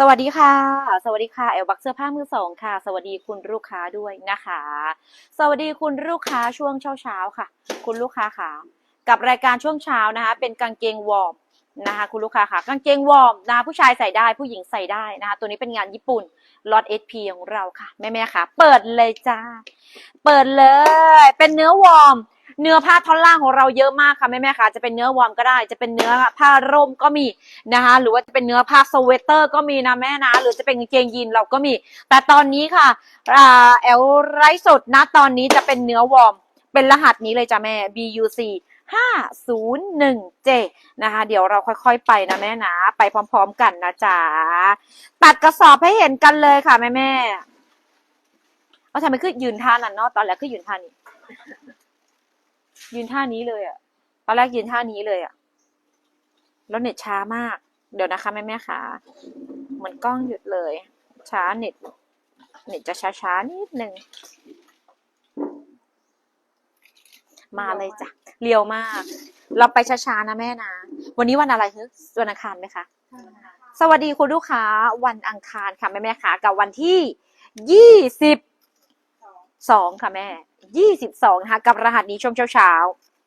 สวัสดีค่ะ สวัสดีค่ะแอลบักเสื้อผ้ามือสองค่ะ สวัสดีคุณลูกค้าด้วยนะคะ สวัสดีคุณลูกค้าช่วงเช้าเช้าค่ะ คุณลูกค้าค่ะ กับรายการช่วงเช้านะคะ เป็นกางเกงวอร์มนะคะ คุณลูกค้าค่ะ กางเกงวอร์มนะคะผู้ชายใส่ได้ผู้หญิงใส่ได้นะคะ ตัวนี้เป็นงานญี่ปุ่นล็อตเอสพีของเราค่ะแม่แม่ค่ะ เปิดเลยจ้า เปิดเลย เป็นเนื้อวอร์ม เนื้อผ้าท่อนล่างของเราเยอะมากค่ะแม่แม่ค่ะจะเป็นเนื้อวอร์มก็ได้ จะเป็นเนื้อผ้าร่มก็มีนะคะหรือว่าจะเป็นเนื้อผ้าสเวตเตอร์ก็มีนะแม่นะ หรือจะเป็นกางเกงยีนเราก็มี แต่ตอนนี้ค่ะอ่าแอลไร้สดนะตอนนี้จะเป็นเนื้อวอร์มเป็นรหัสนี้เลยจ้ะแม่ BUC 501J นะคะ เดี๋ยวเราค่อยๆไปนะแม่นะ ไปพร้อมๆกันนะจ๊ะตัดกระสอบให้เห็นกันเลยค่ะแม่แม่เอาทำไมคือยืนท่านั้นเนาะตอนแรกคือยืนท่านี้ ยืนท่านี้เลยอะตอนแรกยืนท่านี้เลยอะแล้วเน็ตช้ามาก เดี๋ยวนะคะแม่แม่ๆค่ะเหมือนกล้องหยุดเลย ช้าเน็ต เน็ตจะช้าๆนิดนึง มาเลยจ้ะ เรียวมาก เราไปช้าๆนะแม่นะ วันนี้วันอะไรฮึวันอังคารไหมคะ สวัสดีคุณลูกค้า วันอังคารค่ะแม่แม่ๆค่ะกับวันที่ยี่สิบสองค่ะแม่ ยี่สิบสองนะคะกับรหัสนี้ช่วงเช้า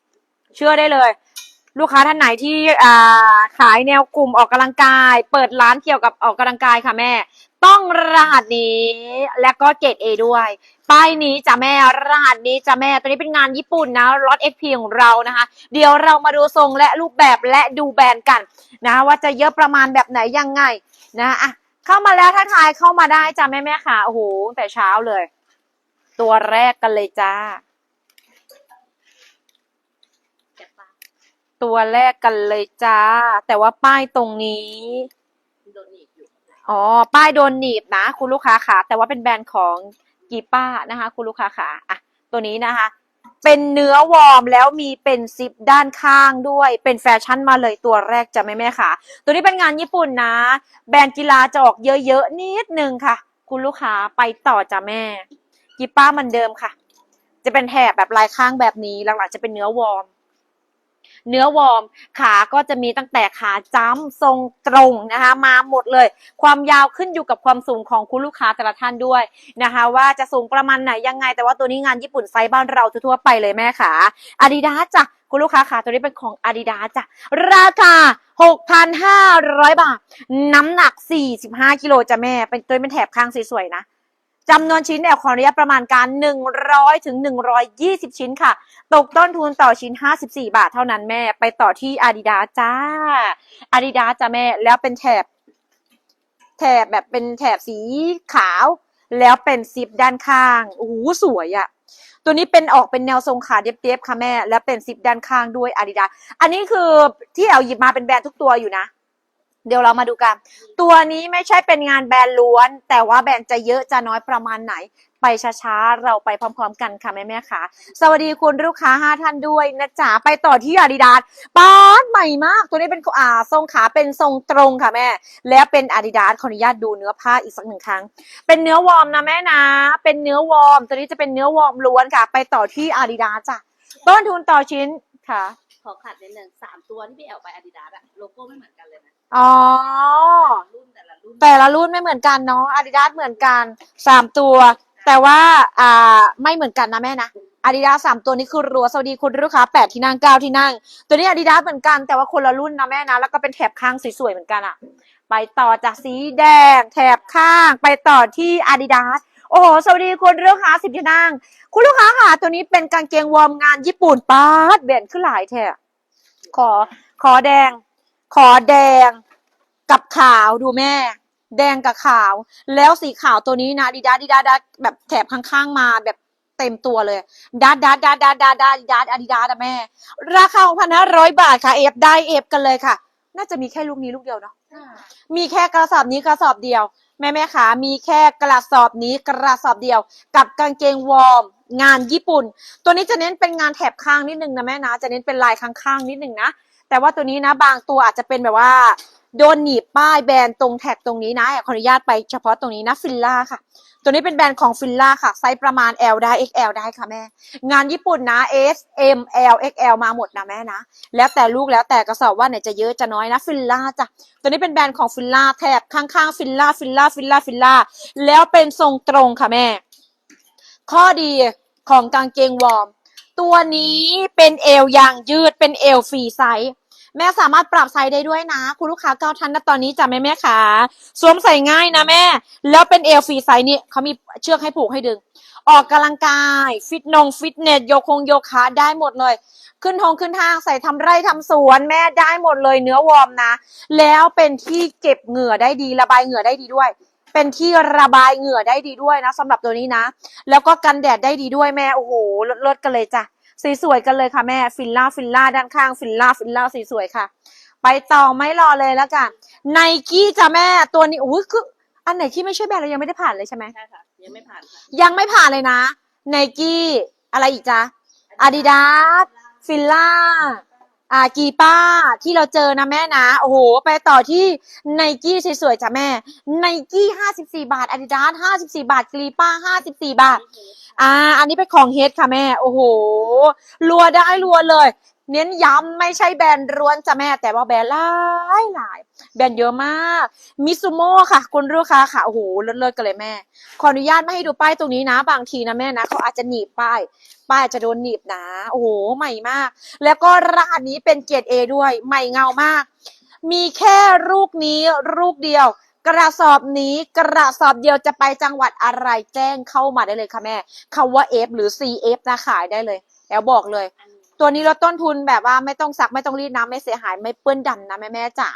ๆเชื่อได้เลย ลูกค้าท่านไหนที่ขายแนวกลุ่มออกกำลังกาย เปิดร้านเกี่ยวกับออกกำลังกายค่ะแม่ ต้องรหัสนี้ และก็เกรดเอด้วยป้ายนี้จ้ะแม่รหัสนี้จ้ะแม่ตัวนี้เป็นงานญี่ปุ่นนะรถ XP ของเรานะคะ เดี๋ยวเรามาดูทรงและรูปแบบและดูแบรนด์กันนะว่าจะเยอะประมาณแบบไหนยังไงนะอะเข้ามาแล้วถ้าทายเข้ามาได้จ้าแม่แม่ค่ะโอ้โหแต่เช้าเลย ตัวแรกกันเลยจ้า ตัวแรกกันเลยจ้า แต่ว่าป้ายตรงนี้อ๋อ ป้ายโดนหนีบนะ คุณลูกค้าค่ะ แต่ว่าเป็นแบรนด์ของกีป้านะคะ คุณลูกค้าค่ะอะ ตัวนี้นะคะ เป็นเนื้อวอร์มแล้วมีเป็นซิปด้านข้างด้วย เป็นแฟชั่นมาเลยตัวแรกจะแม่แม่ค่ะ ตัวนี้เป็นงานญี่ปุ่นนะ แบรนด์กีฬาจะออกเยอะๆนิดนึงค่ะ คุณลูกค้าไปต่อจ้ะแม่ กีป้ามือนเดิมค่ะ จะเป็นแถบแบบลายข้างแบบนี้ หลังๆจะเป็นเนื้อวอร์ม เนื้อวอร์ม ขาก็จะมีตั้งแต่ขาจ้ำทรงตรงนะคะ มาหมดเลย ความยาวขึ้นอยู่กับความสูงของคุณลูกค้าแต่ละท่านด้วยนะคะ ว่าจะสูงประมาณไหนยังไง แต่ว่าตัวนี้งานญี่ปุ่นไซส์บ้านเราทั่วๆไปเลยแม่ขาอาดิดาจ้ะคุณลูกค้าค่ะตัวนี้เป็นของอาดิดาจ้ะ ราคา 6,500 บาท น้ำหนัก 45 กิโลจ้ะแม่ เป็นตัวเป็นแถบข้างสวยๆนะ จำนวนชิ้นแอบขออนุญาตประมาณการ 100ถึง120 ชิ้นค่ะ ตกต้นทุนต่อชิ้น 54 บาทเท่านั้นแม่ ไปต่อที่ Adidas จ้า Adidas จ้าแม่ แล้วเป็นแถบ แถบแบบเป็นแถบสีขาว แล้วเป็นซิปด้านข้างโอ้โหสวยอะตัวนี้เป็นออกเป็นแนวทรงขาเด็บๆค่ะแม่ แล้วเป็นซิปด้านข้างด้วย Adidas อันนี้คือที่แอลหยิบมาเป็นแบรนด์ทุกตัวอยู่นะ เดี๋ยวเรามาดูกัน ตัวนี้ไม่ใช่เป็นงานแบรนด์ล้วน แต่ว่าแบรนด์จะเยอะจะน้อยประมาณไหน ไปช้าๆ เราไปพร้อมๆ กันค่ะแม่ๆค่ะ สวัสดีคุณลูกค้าห้าท่านด้วยนะจ๊ะ ไปต่อที่อาดิดาสป๊าดใหม่มาก ตัวนี้เป็นอ่าทรงขาเป็นทรงตรงค่ะแม่ แล้วเป็นอาดิดาสขออนุญาตดูเนื้อผ้าอีกสักหนึ่งครั้ง เป็นเนื้อวอร์มนะแม่นะ เป็นเนื้อวอร์ม ตัวนี้จะเป็นเนื้อวอร์มล้วนค่ะ ไปต่อที่อาดิดาสจ้ะ ต้นทุนต่อชิ้นค่ะ ขอขัดนิดนึงสามตัวที่พี่แอลไปอาดิดาสอะโลโก้ไม่เหมือนกันเลยนะ อ๋อ รุ่นแต่ละรุ่นแต่ละรุ่นไม่เหมือนกันเนาะอาดิดาสเหมือนกันสามตัว แต่ว่าอ่าไม่เหมือนกันนะแม่นะอาดิดาสสามตัวนี้คือรัวสวัสดีคุณลูกค้าแปดที่นั่งเก้าที่นั่ง ตัวนี้อาดิดาสเหมือนกันแต่ว่าคนละรุ่นนะแม่นะ แล้วก็เป็นแถบข้างสวยๆเหมือนกันอะไปต่อจากสีแดง แถบข้าง ไปต่อที่อาดิดาสโอ้โหสวัสดีคุณลูกค้าสิบที่นั่ง คุณลูกค้าค่ะ ตัวนี้เป็นกางเกงวอร์มงานญี่ปุ่นป้าดเบนขึ้นหลายแถบขอขอแดง ขอแดงกับขาวดูแม่ แดงกับขาว แล้วสีขาวตัวนี้นะดีดาดีดาดาแบบแถบข้างๆมาแบบเต็มตัวเลยดัดดัดดัดดัดดัดดัดดัดอาดิดาดแม่ ราคาพันห้าร้อยบาทค่ะเอฟได้เอฟกันเลยค่ะ น่าจะมีแค่ลูกนี้ลูกเดียวเนาะมีแค่กระสอบนี้กระสอบเดียว แม่แม่ขามีแค่กระสอบนี้กระสอบเดียว กับกางเกงวอร์มงานญี่ปุ่น ตัวนี้จะเน้นเป็นงานแถบข้างนิดนึงนะแม่นะจะเน้นเป็นลายข้างๆนิดนึงนะ แต่ว่าตัวนี้นะบางตัวอาจจะเป็นแบบว่าโดนหนีบป้ายแบรนด์ตรงแท็กตรงนี้นะขออนุญาตไปเฉพาะตรงนี้นะฟิลล่าค่ะ ตัวนี้เป็นแบรนด์ของฟิลล่าค่ะ ไซส์ประมาณ L ได้ XL ได้ค่ะแม่ งานญี่ปุ่นนะ S M L XL มาหมดนะแม่นะ แล้วแต่ลูกแล้วแต่กระสอบว่าไหนจะเยอะจะน้อยนะฟิลล่าจ้ะ ตัวนี้เป็นแบรนด์ของฟิลล่าแถบข้างๆฟิลล่าฟิลล่าฟิลล่าฟิลล่าแล้วเป็นทรงตรงค่ะแม่ ข้อดีของกางเกงวอร์มตัวนี้เป็นเอวยางยืดเป็นเอวฟรีไซส์ แม่สามารถปรับไซส์ได้ด้วยนะ คุณลูกค้าเก้าท่านนะตอนนี้จ้ะแม่แม่ขาสวมใส่ง่ายนะแม่ แล้วเป็นเอวฟรีไซส์นี่เขามีเชือกให้ผูกให้ดึง ออกกำลังกาย ฟิตนง ฟิตเนสโยคงโยคะได้หมดเลย ขึ้นทงขึ้นทางใส่ทำไร่ทำสวน แม่ได้หมดเลยเนื้อวอร์มนะ แล้วเป็นที่เก็บเหงื่อได้ดีระบายเหงื่อได้ดีด้วยเป็นที่ระบายเหงื่อได้ดีด้วยนะสำหรับตัวนี้นะ แล้วก็กันแดดได้ดีด้วยแม่โอ้โหลิศๆกันเลยจ้ะ สวยๆกันเลยค่ะแม่ฟิลล่าฟิลล่าด้านข้างฟิลล่าฟิลล่าสวยๆค่ะ ไปต่อไม่รอเลยแล้วกันไนกี้จ้ะแม่ตัวนี้อุ้ยคืออันไหนที่ไม่ใช่แบรนด์เรายังไม่ได้ผ่านเลยใช่ไหมใช่ค่ะยังไม่ผ่านค่ะยังไม่ผ่านเลยนะไนกี้อะไรอีกจ๊ะอาดิดาสฟิลล่า อ่ากีป้าที่เราเจอนะแม่นะ โอ้โห ไปต่อที่ไนกี้สวยๆจ้ะแม่ไนกี้ห้าสิบสี่บาทอาดิดาสห้าสิบสี่บาทกีป้าห้าสิบสี่บาท อ่า อันนี้เป็นของเฮดค่ะแม่ โอ้โห รัวได้รัวเลย เน้นย้ำไม่ใช่แบรนด์ร้วนจ้ะแม่ แต่ว่าแบรนด์หลายหลายแบรนด์เยอะมาก มิซูโม่ค่ะ คุณลูกค้าค่ะ โอ้โห เลิศๆกันเลยแม่ ขออนุญาตไม่ให้ดูป้ายตรงนี้นะ บางทีนะแม่นะเขาอาจจะหนีบป้าย ป้ายอาจจะโดนหนีบนะโอ้โหใหม่มาก แล้วก็รหัสนี้เป็นเกรดเอด้วย ใหม่เงามาก มีแค่ลูกนี้ลูกเดียว กระสอบนี้กระสอบเดียวจะไปจังหวัดอะไรแจ้งเข้ามาได้เลยค่ะแม่คำว่า F หรือ CF นะขายได้เลย แล้วบอกเลยอันนี้ตัวนี้ลดต้นทุนแบบว่าไม่ต้องซักไม่ต้องรีดน้ำไม่เสียหายไม่เปื้อนดำนะแม่แม่ๆจ๋า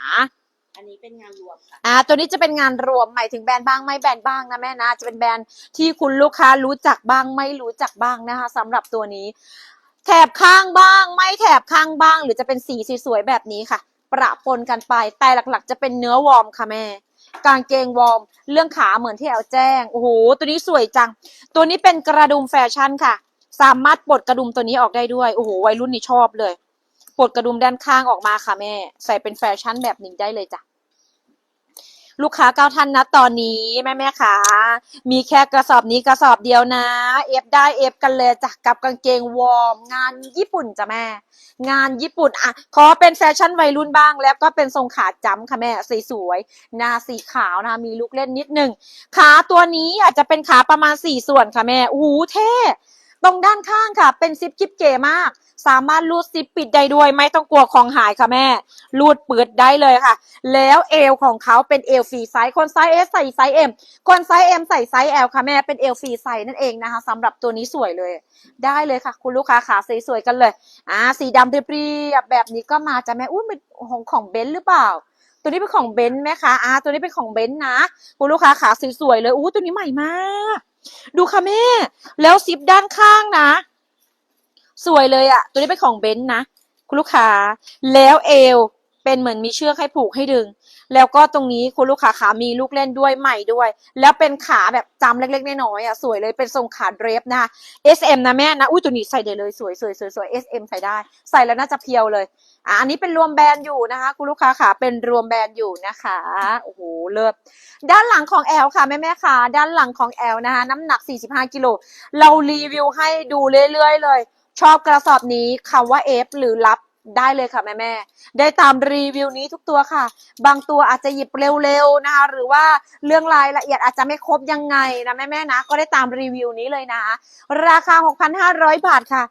อันนี้เป็นงานรวมค่ะ อ่า ตัวนี้จะเป็นงานรวมหมายถึงแบรนด์บ้างไม่แบรนด์บ้างนะแม่นะ จะเป็นแบรนด์ที่คุณลูกค้ารู้จักบ้างไม่รู้จักบ้างนะคะสำหรับตัวนี้ แถบข้างบ้าง ไม่แถบข้างบ้าง หรือจะเป็นสีสวยๆแบบนี้ค่ะ ประปนกันไปแต่หลักๆ จะเป็นเนื้อวอร์มค่ะแม่กางเกงวอร์มเรื่องขาเหมือนที่แอลแจ้งโอ้โหตัวนี้สวยจัง ตัวนี้เป็นกระดุมแฟชั่นค่ะ สามารถปลดกระดุมตัวนี้ออกได้ด้วยโอ้โหวัยรุ่นนี่ชอบเลย ปลดกระดุมด้านข้างออกมาค่ะแม่ ใส่เป็นแฟชั่นแบบนี้ได้เลยจ้ะลูกค้าเก้าท่านนะตอนนี้แม่แม่ๆค่ะมีแค่กระสอบนี้กระสอบเดียวนะเอฟได้เอฟกันเลยจ้ะกับกางเกงวอร์มงานญี่ปุ่นจ้ะแม่ งานญี่ปุ่นอะขอเป็นแฟชั่นวัยรุ่นบ้าง แล้วก็เป็นทรงขาจ้ำค่ะแม่สสวยๆหน้าสีขาวนะคะมีลูกเล่นนิดหนึ่งขาตัวนี้อาจจะเป็นขาประมาณสี่ส่วนค่ะแม่โอ้โหเท่ ตรงด้านข้างค่ะ เป็นซิปกิ๊บเก๋มาก สามารถรูดซิปปิดได้ด้วย ไม่ต้องกลัวของหายค่ะแม่ รูดเปิดได้เลยค่ะ แล้วเอวของเขาเป็นเอวฟรีไซส์ คนไซส์ S ใส่ไซส์ M คนไซส์ M ใส่ไซส์ L ค่ะแม่ เป็นเอวฟรีไซส์นั่นเองนะคะสำหรับตัวนี้สวยเลย ได้เลยค่ะ คุณลูกค้าขาสวยๆกันเลย อ่า สีดำเรียบๆแบบนี้ก็มาจ้ะแม่ อุ้ยมันของของเบนซ์หรือเปล่าตัวนี้เป็นของเบนซ์ไหมคะอ่าตัวนี้เป็นของเบนซ์นะคุณลูกค้าขาสวยๆเลยอู้ตัวนี้ใหม่มาก ดูค่ะแม่ แล้วซิปด้านข้างนะ สวยเลยอะตัวนี้เป็นของเบนซ์นะ คุณลูกค้า แล้วเอวเป็นเหมือนมีเชือกให้ผูกให้ดึง แล้วก็ตรงนี้คุณลูกค้าขามีลูกเล่นด้วยใหม่ด้วย แล้วเป็นขาแบบจำเล็กๆน้อยๆอะสวยเลยเป็นทรงขาเดรฟนะคะ SM นะแม่นะอุ้ยตัวนี้ใส่ได้เลยสวยสวยสวยสวย SM ใส่ได้ ใส่แล้วน่าจะเพียวเลยอะอันนี้เป็นรวมแบรนด์อยู่นะคะ คุณลูกค้าขาเป็นรวมแบรนด์อยู่นะคะโอ้โหเลิศด้านหลังของแอลค่ะแม่แม่ๆค่ะด้านหลังของแอลนะคะน้ำหนัก 45กิโลเรารีวิวให้ดูเรื่อยๆเลยชอบกระสอบนี้คำว่า F หรือรับ ได้เลยค่ะแม่แม่ได้ตามรีวิวนี้ทุกตัวค่ะ บางตัวอาจจะหยิบเร็วๆนะคะ หรือว่าเรื่องรายละเอียดอาจจะไม่ครบยังไงนะแม่แม่นะ ก็ได้ตามรีวิวนี้เลยนะ ราคา 6,500 บาทค่ะ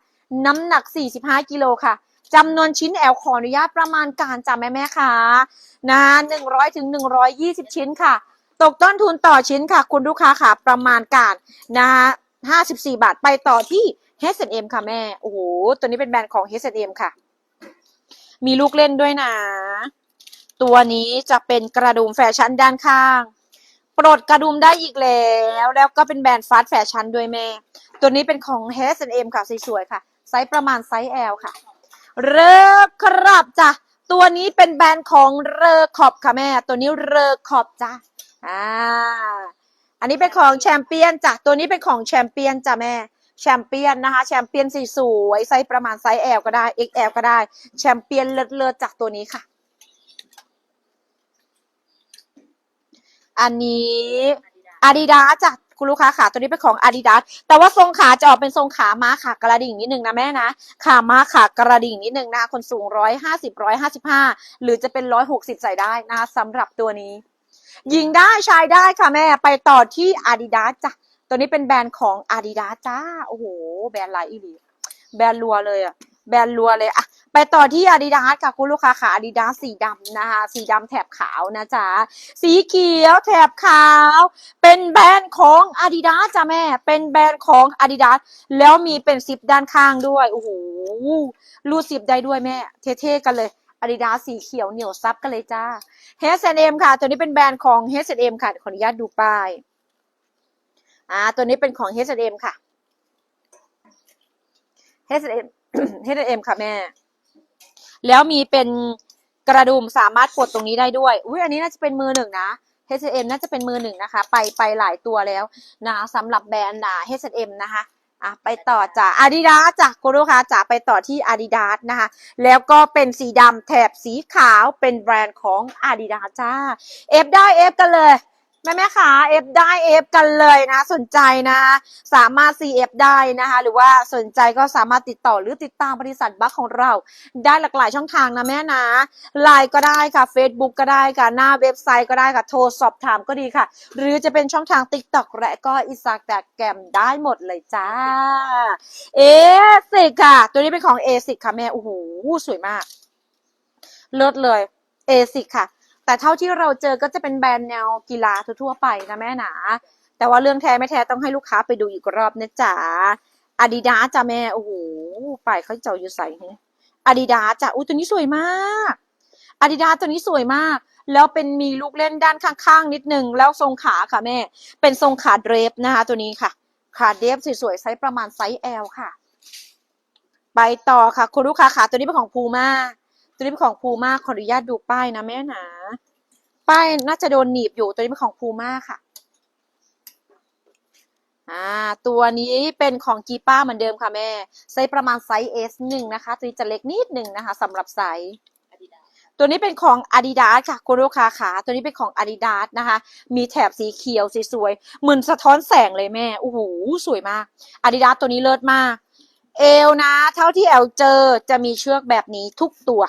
น้ำหนัก 45 กิโลค่ะจำนวนชิ้นแอลขออนุญาตประมาณการจ้ะแม่แม่ค่ะนะ100ถึง120ชิ้นค่ะ ตกต้นทุนต่อชิ้นค่ะ คุณลูกค้าค่ะ ประมาณการนะคะ54บาทไปต่อที่ H&M ค่ะแม่ โอ้โห ตัวนี้เป็นแบรนด์ของ H&M ค่ะ มีลูกเล่นด้วยนะ ตัวนี้จะเป็นกระดุมแฟชั่นด้านข้าง ปลดกระดุมได้อีกแล้ว แล้วก็เป็นแบรนด์ฟาสต์แฟชั่นด้วยแม่ ตัวนี้เป็นของ H&M ค่ะสวยๆค่ะ ไซส์ประมาณไซส์ L ค่ะ เรอครับจ้ะ ตัวนี้เป็นแบรนด์ของเรอขอบค่ะแม่ ตัวนี้เรอขอบจ้ะ อ่า อันนี้เป็นของแชมเปี้ยนจ้ะ ตัวนี้เป็นของแชมเปี้ยนจ้ะแม่ แชมเปี้ยนนะคะ แชมเปี้ยนสีสวยไซส์ประมาณไซส์ L ก็ได้ XL ก็ได้ แชมเปี้ยนเลิศๆจากตัวนี้ค่ะ อันนี้อาดิดาจากคุณลูกค้าขาตัวนี้เป็นของอาดิดาแต่ว่าทรงขาจะออกเป็นทรงขาม้าขากระดิ่งนิดนึงนะแม่นะขาม้าขากระดิ่งนิดนึงนะคนสูงร้อยห้าสิบร้อยห้าสิบห้าหรือจะเป็นร้อยหกสิบใส่ได้นะสำหรับตัวนี้ ยิงได้ชายได้ค่ะแม่ไปต่อที่อาดิดาจ้ะ ตัวนี้เป็นแบรนด์ของอาดิดาจ้า โอ้โห แบรนด์ลายอีลีแบรนด์รัวเลยอะแบรนด์รัวเลยอะไปต่อที่อาดิดาสค่ะคุณลูกค้าขาอาดิดาสีดำนะคะ สีดำแถบขาวนะจ๊ะ สีเขียวแถบขาว เป็นแบรนด์ของ Adidas จ้ะแม่ เป็นแบรนด์ของ Adidas แล้วมีเป็นซิปด้านข้างด้วย โอ้โห รูดซิปได้ด้วยแม่ เท่ๆกันเลย Adidas สีเขียวเหนียวซับกันเลยจ้า H&M ค่ะ ตัวนี้เป็นแบรนด์ของ H&M ค่ะ ขออนุญาตดูป้าย อ่า ตัวนี้เป็นของ H&M ค่ะ H&M H&M ค่ะแม่ แล้วมีเป็นกระดุมสามารถกดตรงนี้ได้ด้วยอุ้ยอันนี้น่าจะเป็นมือหนึ่งนะ H&M น่าจะเป็นมือหนึ่งนะคะ ไปไปหลายตัวแล้วนะสำหรับแบรนด์อ่า H&M นะคะอะไปต่อจาก Adidas จากคุณลูกค้าจ๋าไปต่อที่ Adidas นะคะ แล้วก็เป็นสีดำแถบสีขาวเป็นแบรนด์ของ Adidas จ้า เอฟได้เอฟกันเลย แม่แม่ขาเอฟได้เอฟกันเลยนะ สนใจนะ สามารถ CF ได้นะคะ หรือว่าสนใจก็สามารถติดต่อหรือติดตามบริษัทบัคของเรา ได้หลากหลายช่องทางนะแม่นะไลน์ก็ได้ค่ะ Facebook ก็ได้ค่ะ หน้าเว็บไซต์ก็ได้ค่ะ โทรสอบถามก็ดีค่ะ หรือจะเป็นช่องทาง TikTok และก็อินสตาแกรมได้หมดเลยจ้าเอสิกค่ะ ตัวนี้เป็นของเอสิกค่ะแม่โอ้โหสวยมากเลิศเลยเอสิกค่ะ แต่เท่าที่เราเจอก็จะเป็นแบรนด์แนวกีฬาทั่วๆไปนะแม่หนา แต่ว่าเรื่องแท้ไม่แท้ต้องให้ลูกค้าไปดูอีกรอบนะจ๊ะอาดิดาจ้ะแม่ โอ้โหไปายเขาเจ้าอยู่ใส่อาดิดาจ้ะอุ้ยตัวนี้สวยมากอาดิดาตัวนี้สวยมาก แล้วเป็นมีลูกเล่นด้านข้างๆ นิดนึง แล้วทรงขาค่ะแม่ เป็นทรงขาเดรฟนะคะตัวนี้ค่ะ ขาเดรฟสวยๆไซส์ประมาณไซส์ L ค่ะ ไปต่อค่ะ คุณลูกค้าขาตัวนี้เป็นของพูม่า ตัวนี้เป็นของพูม่าขออนุญาตดูป้ายนะแม่นะป้ายน่าจะโดนหนีบอยู่ตัวนี้เป็นของพูม่าค่ะอ่าตัวนี้เป็นของกีป้าเหมือนเดิมค่ะแม่ไซส์ประมาณไซส์ S หนึ่งนะคะ ตัวนี้จะเล็กนิดหนึ่งนะคะสำหรับไซส์อาดิดาตัวนี้เป็นของ Adidas ค่ะคุณลูกค้าขาตัวนี้เป็นของ Adidas นะคะ มีแถบสีเขียวสีสวยเหมือนสะท้อนแสงเลยแม่โอ้โหสวยมาก Adidas ตัวนี้เลิศมาก เอวนะ เท่าที่แอลเจอจะมีเชือกแบบนี้ทุกตัว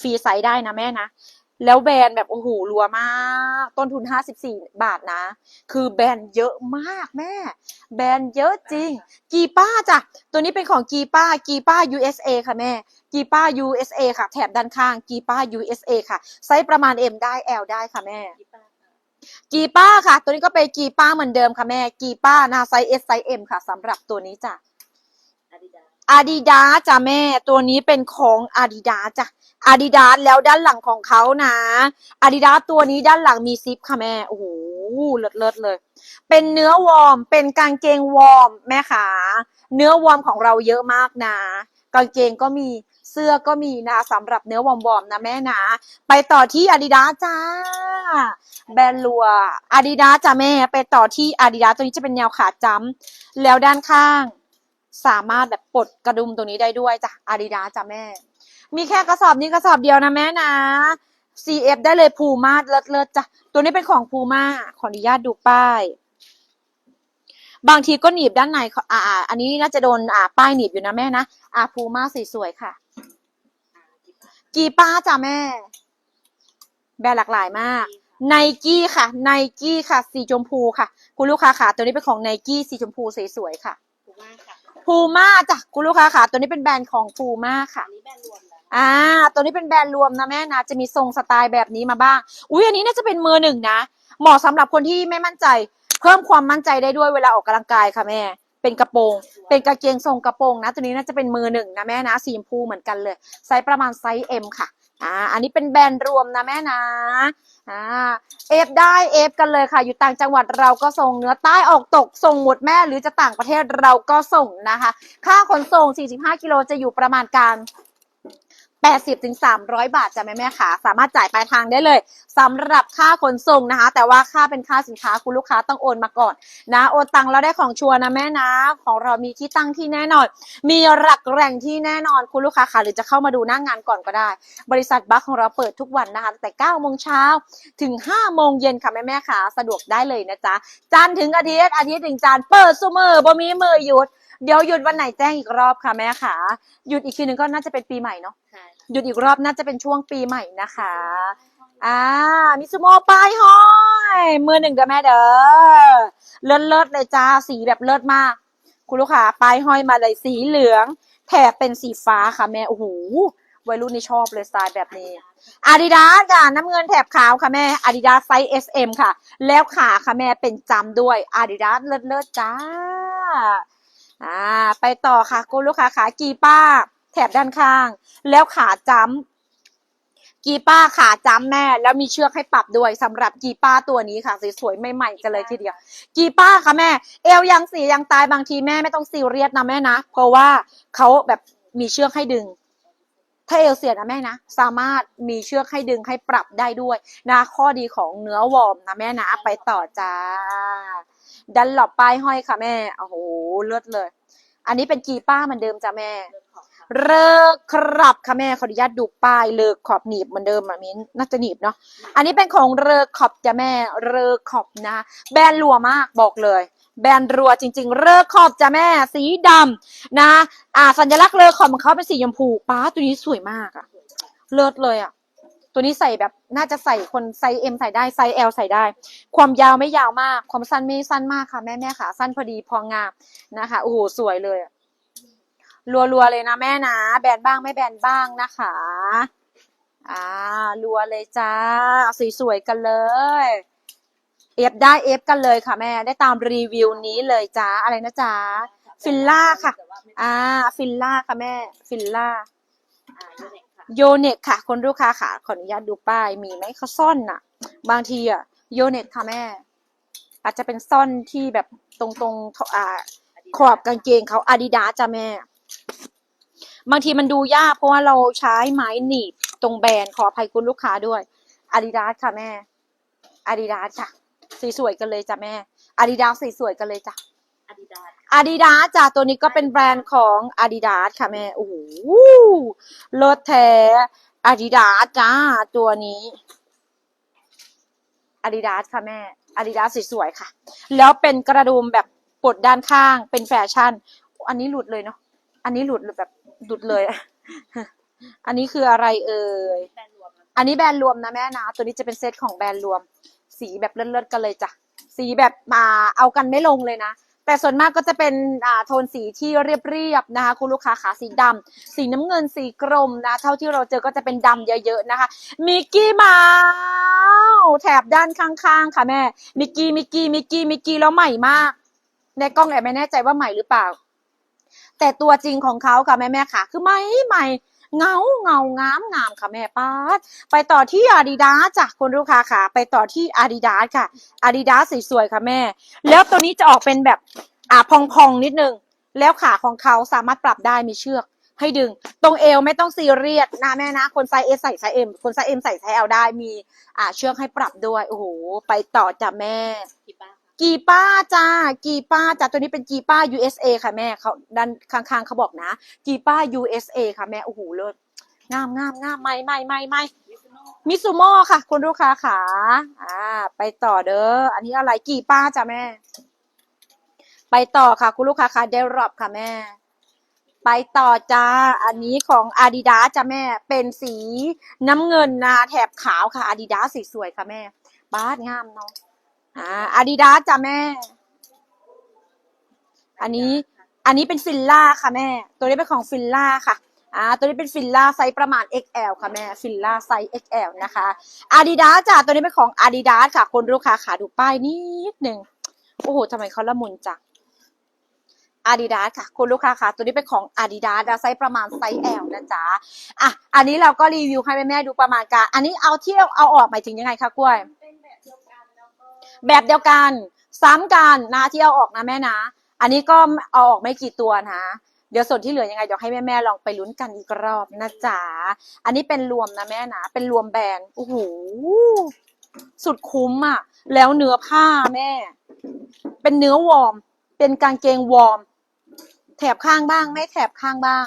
ฟรีไซส์ได้นะแม่นะ แล้วแบรนด์แบบโอ้โหรัวมาก ต้นทุน 54 บาทนะ คือแบรนด์เยอะมากแม่ แบรนด์เยอะจริง กีป้าจ้ะ ตัวนี้เป็นของกีป้า กีป้า USA ค่ะแม่ กีป้า USA ค่ะ แถบด้านข้าง กีป้า USA ค่ะ ไซส์ประมาณ M ได้ L ได้ค่ะแม่กีป้าค่ะ ตัวนี้ก็เป็นกีป้าเหมือนเดิมค่ะแม่ กีป้านะไซส์ S ไซส์ M ค่ะสำหรับตัวนี้จ้ะ อาดิดาจ้ะแม่ตัวนี้เป็นของอาดิดาจ้ะอาดิดาแล้วด้านหลังของเขานะอาดิดาตัวนี้ด้านหลังมีซิปค่ะแม่โอ้โหเลิศเลิศเลย เป็นเนื้อวอร์มเป็นกางเกงวอร์มแม่ขาเนื้อวอร์มของเราเยอะมากนะ กางเกงก็มีเสื้อก็มีนะสำหรับเนื้อวอร์มๆนะแม่นะ ไปต่อที่อาดิดาจ้า แบรนด์ลัวอาดิดาจ้าแม่ ไปต่อที่อาดิดาตัวนี้จะเป็นแนวขาจ้ำแล้วด้านข้าง สามารถแบบปลดกระดุมตรงนี้ได้ด้วยจ้ะอาดิดาจ้ะแม่ มีแค่กระสอบนี้กระสอบเดียวนะแม่นะ CF ได้เลยพูม่าเลิศเลิศจ้ะตัวนี้เป็นของพูม่าขออนุญาตดูป้าย บางทีก็หนีบด้านในอ่าอันนี้น่าจะโดนอ่าป้ายหนีบอยู่นะแม่นะอ่าพูม่าสวยๆค่ะ กีป้าจ้ะแม่ แบรนด์หลากหลายมากไนกี้ค่ะไนกี้ค่ะ สีชมพูค่ะ คุณลูกค้าค่ะ ตัวนี้เป็นของไนกี้สีชมพูสวยๆค่ะถูมาค่ะ พูม่าจ้ะคุณลูกค้าค่ะ ตัวนี้เป็นแบรนด์ของพูม่าค่ะอันนี้แบรนด์รวมแล้วอ่า ตัวนี้เป็นแบรนด์รวมนะแม่นะ จะมีทรงสไตล์แบบนี้มาบ้าง อุ้ยอันนี้น่าจะเป็นมือหนึ่งนะ เหมาะสำหรับคนที่ไม่มั่นใจ เพิ่มความมั่นใจได้ด้วยเวลาออกกำลังกายค่ะแม่ เป็นกระโปรง เป็นกางเกงทรงกระโปรงนะ ตัวนี้น่าจะเป็นมือหนึ่งนะแม่นะ สีชมพูเหมือนกันเลย ไซส์ประมาณไซส์ M ค่ะ อ่าอันนี้เป็นแบรนด์รวมนะแม่นะอ่าเอฟได้เอฟกันเลยค่ะ อยู่ต่างจังหวัดเราก็ส่งเนื้อใต้ออกตกส่งหมดแม่หรือจะต่างประเทศเราก็ส่งนะคะ ค่าขนส่ง 45 กิโลจะอยู่ประมาณการ 80ถึง300 บาทจ้ะแม่แม่ค่ะ สามารถจ่ายปลายทางได้เลยสำหรับค่าขนส่งนะคะ แต่ว่าค่าเป็นค่าสินค้าคุณลูกค้าต้องโอนมาก่อนนะโอนตังค์แล้วได้ของชัวร์นะแม่นะ ของเรามีที่ตั้งที่แน่นอน มีหลักแหล่งที่แน่นอนคุณลูกค้าค่ะหรือจะเข้ามาดูหน้างงานก่อนก็ได้ บริษัทบัคของเราเปิดทุกวันนะคะตั้งแต่9โมงเช้าถึง5โมงเย็นค่ะแม่แม่ค่ะ สะดวกได้เลยนะจ๊ะจันถึงอาทิตย์อาทิตย์ถึงจันเปิดซุมือบ่มีมือหยุดเดี๋ยวหยุดวันไหนแจ้งอีกรอบค่ะแม่ค่ะ หยุดอีกทีหนึ่งก็น่าจะเป็นปีใหม่เนาะ หยุดอีกรอบน่าจะเป็นช่วงปีใหม่นะคะ อ่า มิซูโมะป้ายห้อยมือหนึ่งเด้อแม่เด้อ เลิศเลิศเลยจ้า สีแบบเลิศมาก คุณลูกค้าป้ายห้อยมาเลยสีเหลือง แถบเป็นสีฟ้าค่ะแม่ โอ้โห วัยรุ่นนี่ชอบเลยสไตล์แบบนี้ อาดิดาสค่ะน้ำเงินแถบขาวค่ะแม่ อาดิดาสไซส์ SM ค่ะ แล้วขาค่ะแม่เป็นจำด้วย อาดิดาสเลิศเลิศจ้า อ่า ไปต่อค่ะคุณลูกค้าขากีป้า แถบด้านข้าง แล้วขาจ้ำกีป้าขาจ้ำแม่แล้วมีเชือกให้ปรับด้วยสำหรับกีป้าตัวนี้ค่ะสวยๆใหม่ๆกันเลยทีเดียว กีป้าค่ะแม่ เอวยังสียังตายบางทีแม่ไม่ต้องซีเรียสนะแม่นะเพราะว่าเขาแบบมีเชือกให้ดึงถ้าเอวเสียนะแม่นะสามารถมีเชือกให้ดึงให้ปรับได้ด้วยนะข้อดีของเนื้อวอร์มนะแม่นะไปต่อจ้า ดันหลอบป้ายห้อยค่ะแม่โอ้โหเลือดเลย อันนี้เป็นกีป้าเหมือนเดิมจ้ะแม่ เลิกของค่ะเลิกครับค่ะแม่ขออนุญาตดูป้ายเลิกขอบหนีบเหมือนเดิมอะมิ้นน่าจะหนีบเนาะอันนี้เป็นของเลิกขอบจ้ะแม่เลิกขอบนะ แบรนด์รัวมากบอกเลย แบรนด์รัวจริง ๆเลิกขอบจ้ะแม่ สีดำนะอ่าสัญลักษณ์เลิกขอบของเขาเป็นสีชมพูป้าตัวนี้สวยมากอะเลิศเลยอะตัวนี้ใส่แบบน่าจะใส่คนไซส์ M ใส่ได้ไซส์ L ใส่ได้ ความยาวไม่ยาวมาก ความสั้นไม่สั้นมากค่ะแม่แม่ค่ะสั้นพอดีพองามนะคะโอ้โหสวยเลยอะ รัวๆเลยนะแม่นะ แบนบ้างไม่แบนบ้างนะคะ อ่า รัวเลยจ้า สวยๆกันเลย เอฟได้เอฟกันเลยค่ะแม่ ได้ตามรีวิวนี้เลยจ้า อะไรนะจ้า ฟิลล่าค่ะ อ่า ฟิลล่าค่ะแม่ ฟิลล่าโยเน็กค่ะ คนลูกค้าค่ะ ขออนุญาตดูป้าย มีไหมเขาซ่อนน่ะ บางทีอะ โยเน็ตค่ะแม่ อาจจะเป็นซ่อนที่แบบตรงตรงๆอ่าขอบกางเกงเขาอาดิดาจ้ะแม่ บางทีมันดูยากเพราะว่าเราใช้ไม้หนีบตรงแบรนด์ขออภัยคุณลูกค้าด้วยอาดิดาสค่ะแม่อาดิดาสค่ะสีสวยกันเลยจ้ะแม่อาดิดาสสีสวยกันเลยจ้ะอาดิดาสอาดิดาสจ้ะตัวนี้ก็เป็นแบรนด์ของอาดิดาสค่ะแม่โอ้โหเลิศแท้อาดิดาสจ้าตัวนี้อาดิดาสค่ะแม่อาดิดาสสวยๆค่ะ แล้วเป็นกระดุมแบบปลดด้านข้างเป็นแฟชั่น อันนี้หลุดเลยเนาะอันนี้หลุดแบบ หลุดเลยอันนี้คืออะไรเอ่ย แบรนด์รวมนะอันนี้แบรนด์รวมนะแม่นะ ตัวนี้จะเป็นเซตของแบรนด์รวม สีแบบเลิศๆกันเลยจ้ะ สีแบบมาเอากันไม่ลงเลยนะ แต่ส่วนมากก็จะเป็นอ่าโทนสีที่เรียบๆนะคะ คุณลูกค้าขาสีดำสีน้ำเงินสีกรมนะ เท่าที่เราเจอก็จะเป็นดำเยอะๆนะคะ มิกกี้เมาส์แถบด้านข้างๆ ค่ะแม่ มิกกี้มิกกี้มิกกี้มิกกี้แล้วใหม่มาก ในกล้องแอบไม่แน่ใจว่าใหม่หรือเปล่า แต่ตัวจริงของเขาค่ะแม่แม่ค่ะ คือใหม่ใหม่เงาเงางามงามค่ะแม่ป้าไปต่อที่อาดิดาสจ้ะคุณลูกค้าค่ะ ไปต่อที่อาดิดาสค่ะอาดิดาสสวยๆค่ะแม่ แล้วตัวนี้จะออกเป็นแบบอ่าพองๆนิดนึง แล้วขาของเขาสามารถปรับได้มีเชือกให้ดึง ตรงเอวไม่ต้องซีเรียสนะแม่นะ คนไซส์เอใส่ไซส์เอ็มคนไซส์เอ็มใส่ไซส์เอลได้มีอ่าเชือกให้ปรับด้วย โอ้โห ไปต่อจ้ะแม่พี่ป้า กีป้าจ้า กีป้าจ้าตัวนี้เป็นกีป้า USA ค่ะแม่เขาด้านข้างๆเขาบอกนะ กีป้า USA ค่ะแม่โอ้โหเลิศงามงามงามไม่ไม่ไม่ไม่มิซูโม่ค่ะ คุณลูกค้าขาอ่า ไปต่อเด้ออันนี้อะไรกีป้าจ้าแม่ ไปต่อค่ะ คุณลูกค้าค่ะเดรอปค่ะแม่ ไปต่อจ้า อันนี้ของ Adidas จ้าแม่ เป็นสีน้ำเงินนะแถบขาวค่ะ Adidas สีสวยค่ะแม่บาสงามเนาะ อ่าอาดิดาสจ้ะแม่ อันนี้ อันนี้เป็นฟิลล่าค่ะแม่ ตัวนี้เป็นของฟิลล่าค่ะ อ่า ตัวนี้เป็นฟิลล่าไซส์ประมาณ XL ค่ะแม่ ฟิลล่าไซส์ XL นะคะอาดิดาสจ้ะตัวนี้เป็นของอาดิดาสค่ะ คนลูกค้าขาดูป้ายนิดหนึ่งโอ้โหทำไมเขาละมุนจังอาดิดาสค่ะ คุณลูกค้าค่ะ ตัวนี้เป็นของอาดิดาสไซส์ประมาณไซส์ L นะจ๊ะอะอันนี้เราก็รีวิวให้แม่ๆดูประมาณการ อันนี้เอาเที่ยวเอาออกหมายถึงยังไงคะกล้วย แบบเดียวกันซ้ำกันนะที่เอาออกนะแม่นะ อันนี้ก็เอาออกไม่กี่ตัวนะเดี๋ยวส่วนที่เหลือยังไงเดี๋ยวให้แม่ๆลองไปลุ้นกันอีกรอบนะจ๊ะอันนี้เป็นรวมนะแม่นะเป็นรวมแบรนด์โอ้โหสุดคุ้มอะแล้วเนื้อผ้าแม่ เป็นเนื้อวอร์มเป็นกางเกงวอร์มแถบข้างบ้าง ไม่แถบข้างบ้าง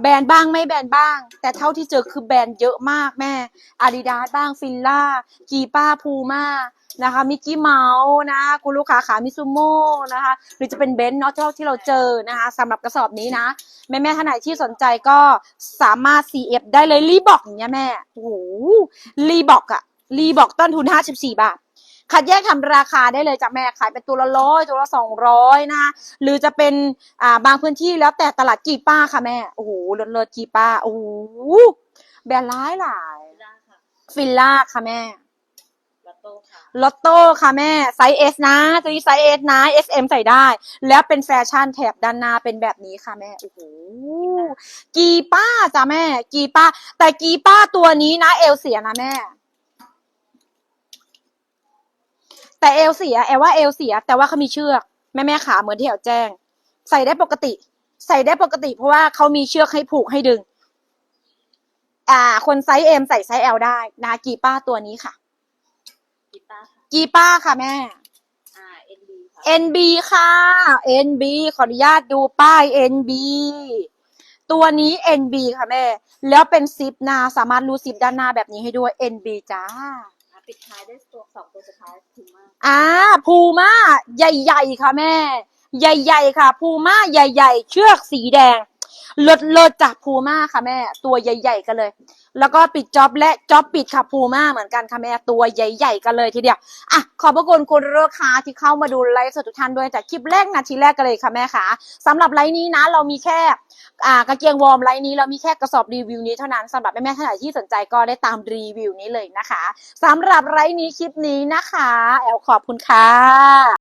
แบรนด์บ้างไม่แบรนด์บ้าง แต่เท่าที่เจอคือแบรนด์เยอะมากแม่อาดิดาสบ้างฟิลล่ากีป้าพูม่านะคะมิกกี้เมาส์นะคุณลูกค้าขามิซูโม่นะคะหรือจะเป็นเบนซ์เนาะที่เราที่เราเจอนะคะสำหรับกระสอบนี้นะ แม่แม่ท่านไหนที่สนใจก็สามารถ CF ได้เลยรีบอกอย่างเงี้ยแม่โอ้โหรีบอกอะรีบอกต้นทุน 54 บาท คัดแยกทำราคาได้เลยจ้ะแม่ขายเป็นตัวละร้อยตัวละสองร้อยนะคะหรือจะเป็นอ่าบางพื้นที่แล้วแต่ตลาดกีป้าค่ะแม่โอ้โหเลิศเลิศกีป้าโอ้โหแบรนด์ร้ายหลายได้ค่ะฟิลล่าค่ะแม่ลอตโต้ค่ะลอตโต้ค่ะแม่ไซส์ S นะตัวนี้ไซส์ S นะ SM ใส่ได้ แล้วเป็นแฟชั่นแถบด้านหน้าเป็นแบบนี้ค่ะแม่โอ้โหกีป้าจ้ะแม่ กีป้า แต่กีป้าตัวนี้นะเอลเสียนะแม่ แต่เอลเสียแอลว่าเอลเสีย แต่ว่าเขามีเชือกแม่แม่ขาเหมือนที่แอลแจ้ง ใส่ได้ปกติ ใส่ได้ปกติ เพราะว่าเขามีเชือกให้ผูกให้ดึง อ่า คนไซส์ M ใส่ไซส์ L ได้นะกีป้าตัวนี้ค่ะ กีตาร์ค่ะกีป้าค่ะแม่ อ่าเอ็นบีค่ะ NB ค่ะ NB ขออนุญาตดูป้าย NB ตัวนี้ NB ค่ะแม่ แล้วเป็นซิปหนาสามารถรูซิปด้านหน้าแบบนี้ให้ด้วย NB จ้าอ่า ปิดท้ายด้วยตัวสองตัวสุดท้ายพูม่าอ่าพูม่าใหญ่ ๆ ค่ะแม่ ใหญ่ ๆ ค่ะ พูม่าใหญ่ ๆ เชือกสีแดง เลิศเลิศจากพูม่าค่ะแม่ ตัวใหญ่ ๆ กันเลย แล้วก็ปิดจ็อบและจ็อบปิดค่ะพูม่าเหมือนกันค่ะแม่ตัวใหญ่ ๆ กันเลยทีเดียวอะขอบพระคุณคุณลูกค้าที่เข้ามาดูไลฟ์สดทุกท่านด้วยจากคลิปแรกนาทีแรกกันเลยค่ะแม่ค่ะสำหรับไลฟ์นี้นะ เรามีแค่อ่ากางเกงวอร์มไลน์นี้เรามีแค่กระสอบรีวิวนี้เท่านั้นสำหรับแม่ๆท่านไหนที่สนใจก็ได้ตามรีวิวนี้เลยนะคะสำหรับไลน์นี้คลิปนี้นะคะ แอลขอบคุณค่ะ